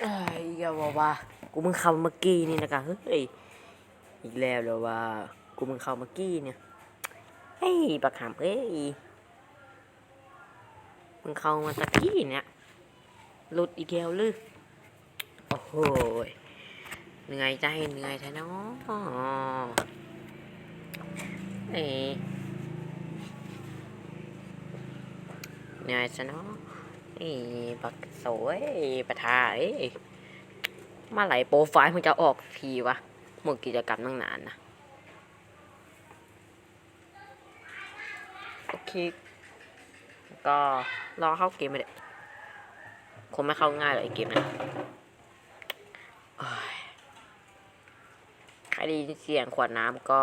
เอ้ยอย่าว่าว่า กูมึงเข้าเมื่อกี้นี่นะกะเฮ้ย อีกแล้วเหรอว่า กูมึงเข้าเมื่อกี้เนี่ย เฮ้ยบักหามเอ้ย มึงเข้ามาตะกี้เนี่ยหลุดอีกแล้วหรือโอ้โหเหนื่อยใจเหนื่อยแท้นาะเอ้ยเหนื่อยซะเนาะ นี่บักสวยประทาเอ้ยมาไหลโปรไฟล์มึงจะออกทีวะหมดกิจกรรมตั้งนานนะ โอเค ก็รอเข้าเกมไปเด็ดคงไม่เข้าง่ายเลยไอเกมนะโอ้ยใครได้ยินเสียงขวดน้ำก็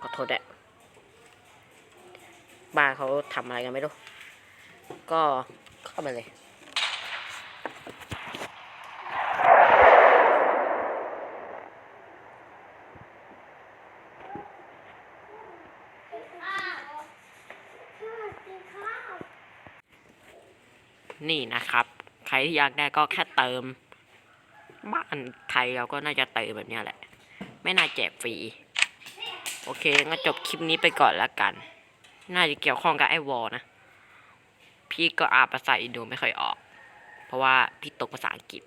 ขอโทษแหละบ้านเขาทำอะไรกันไม่รู้ ก็เข้ามาเลยนี่นะครับ ใครที่อยากได้ก็แค่เติม บ้านไทยเราก็น่าจะเติมแบบนี้แหละ ไม่น่าแจกฟรี โอเคงั้นจบคลิปนี้ไปก่อนแล้วกัน น่าจะเกี่ยวข้องกับไอ้วอลนะ พี่ก็อ่านภาษาอินโดไม่ค่อยออก เพราะว่าพี่ตกภาษาอังกฤษ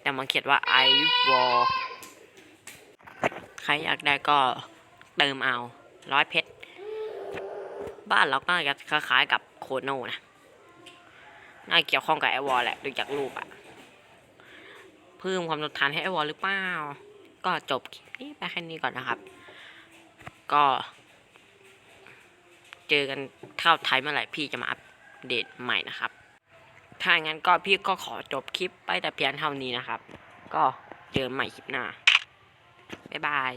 แต่มันเขียนว่า I w a r ใครอยากได้ก็เติมเอาร้อยเพชร บ้านเราก็จะคล้ายๆกับโคโนนะน่าเกี่ยวข้องกับไอวอลแหละดูจากรูปอะเพิ่มความทนทานให้ไอวอลหรือเปล่า ก็จบคลิปนี้ไปแค่นี้ก่อนนะครับ ก็ เจอกันเท่าไทยเมื่อไหร่พี่จะมาอัป เดตใหม่นะครับ ถ้าอย่างนั้นก็พี่ก็ขอจบคลิปไปแต่เพียงเท่านี้นะครับ ก็เจอกันใหม่คลิปหน้า บ๊ายบาย